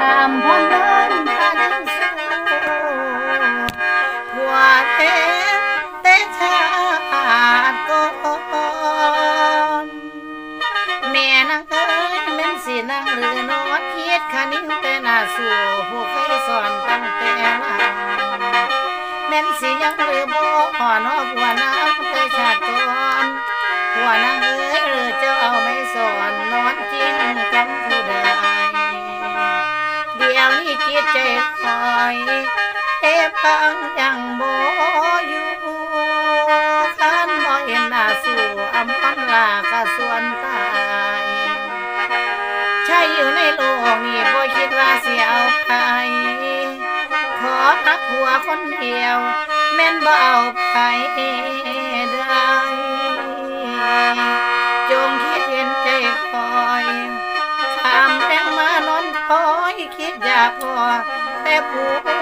ตามพนเดินทางสู่ผัวเทเตชาติก่อนแม่นางเอ้ยแม่นสินางหรือนอนเฮ็ดขานิ่งแต่หน้าสู่ผู้เคยสอนตั้งแต่นั้นแม่นสิยังหรือบ่อ่อนอผัวน้ำแต่ชาติก่อนผัวนางเอ้ยหรือเจ้า ดี๋ยวนี้จิตใจคอยเอฟังยังบ่อยู่คันบ่เห็นหน้าสู่อำพันลากะส่วนตายใช่อยู่ในโลกนี้บ่คิดว่าสิเอาไปขอรักหัวคนเดียว แม่นบ่เอาไป คิดอยากพอแต่ผู้